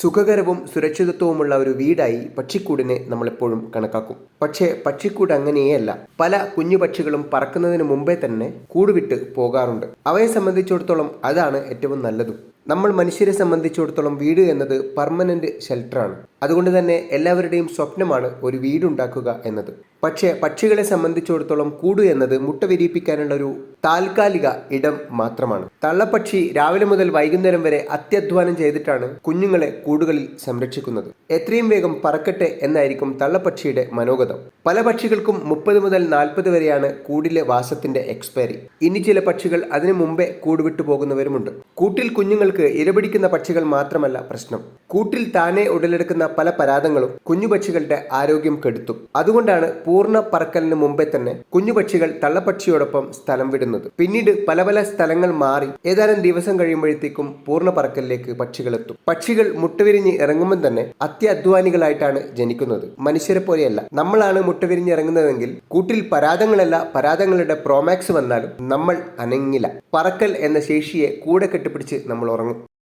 സുഖകരവും സുരക്ഷിതത്വവുമുള്ള ഒരു വീടായി പക്ഷിക്കൂടിനെ നമ്മളെപ്പോഴും കണക്കാക്കും. പക്ഷേ പക്ഷിക്കൂട് അങ്ങനെയല്ല. പല കുഞ്ഞു പക്ഷികളും പറക്കുന്നതിന് മുമ്പേ തന്നെ കൂടുവിട്ട് പോകാറുണ്ട്. അവയെ സംബന്ധിച്ചിടത്തോളം അതാണ് ഏറ്റവും നല്ലതും. നമ്മൾ മനുഷ്യരെ സംബന്ധിച്ചിടത്തോളം വീട് എന്നത് പെർമനന്റ് ഷെൽട്ടറാണ് അതുകൊണ്ട് തന്നെ എല്ലാവരുടെയും സ്വപ്നമാണ് ഒരു വീടുണ്ടാക്കുക എന്നത്. പക്ഷേ പക്ഷികളെ സംബന്ധിച്ചിടത്തോളം കൂട് എന്നത് മുട്ട വിരിയിപ്പിക്കാനുള്ള ഒരു താൽക്കാലിക ഇടം മാത്രമാണ്. തള്ളപ്പക്ഷി രാവിലെ മുതൽ വൈകുന്നേരം വരെ അത്യധ്വാനം ചെയ്തിട്ടാണ് കുഞ്ഞുങ്ങളെ കൂടുകളിൽ സംരക്ഷിക്കുന്നത്. എത്രയും വേഗം പറക്കട്ടെ എന്നായിരിക്കും തള്ളപ്പക്ഷിയുടെ മനോഗതം. പല പക്ഷികൾക്കും മുപ്പത് മുതൽ നാൽപ്പത് വരെയാണ് കൂടിലെ വാസത്തിന്റെ എക്സ്പയറി ഇനി ചില പക്ഷികൾ അതിനു മുമ്പേ കൂട് വിട്ടു പോകുന്നവരുമുണ്ട്. കൂട്ടിൽ കുഞ്ഞുങ്ങൾക്ക് ഇരപിടിക്കുന്ന പക്ഷികൾ മാത്രമല്ല പ്രശ്നം. കൂട്ടിൽ താനെ ഉടലെടുക്കുന്ന പല പരാതങ്ങളും കുഞ്ഞുപക്ഷികളുടെ ആരോഗ്യം കെടുത്തും. അതുകൊണ്ടാണ് പൂർണ പറക്കലിന് മുമ്പേ തന്നെ കുഞ്ഞുപക്ഷികൾ തള്ളപ്പക്ഷിയോടൊപ്പം സ്ഥലം വിടുന്നത്. പിന്നീട് പല പല സ്ഥലങ്ങൾ മാറി ഏതാനും ദിവസം കഴിയുമ്പോഴത്തേക്കും പൂർണ പറക്കലിലേക്ക് പക്ഷികളെത്തും പക്ഷികൾ മുട്ടവിരിഞ്ഞ് ഇറങ്ങുമ്പോൾ തന്നെ അത്യധ്വാനികളായിട്ടാണ് ജനിക്കുന്നത്. മനുഷ്യരെ പോലെയല്ല. നമ്മളാണ് മുട്ടവിരിഞ്ഞ് ഇറങ്ങുന്നതെങ്കിൽ കൂട്ടിൽ പരാതങ്ങളല്ല പരാതങ്ങളുടെ പ്രോമാക്സ് വന്നാലും നമ്മൾ അനങ്ങില്ല. പറക്കൽ എന്ന ശേഷിയെ കൂടെ കെട്ടിപ്പിടിച്ച് നമ്മൾ ഉറങ്ങും por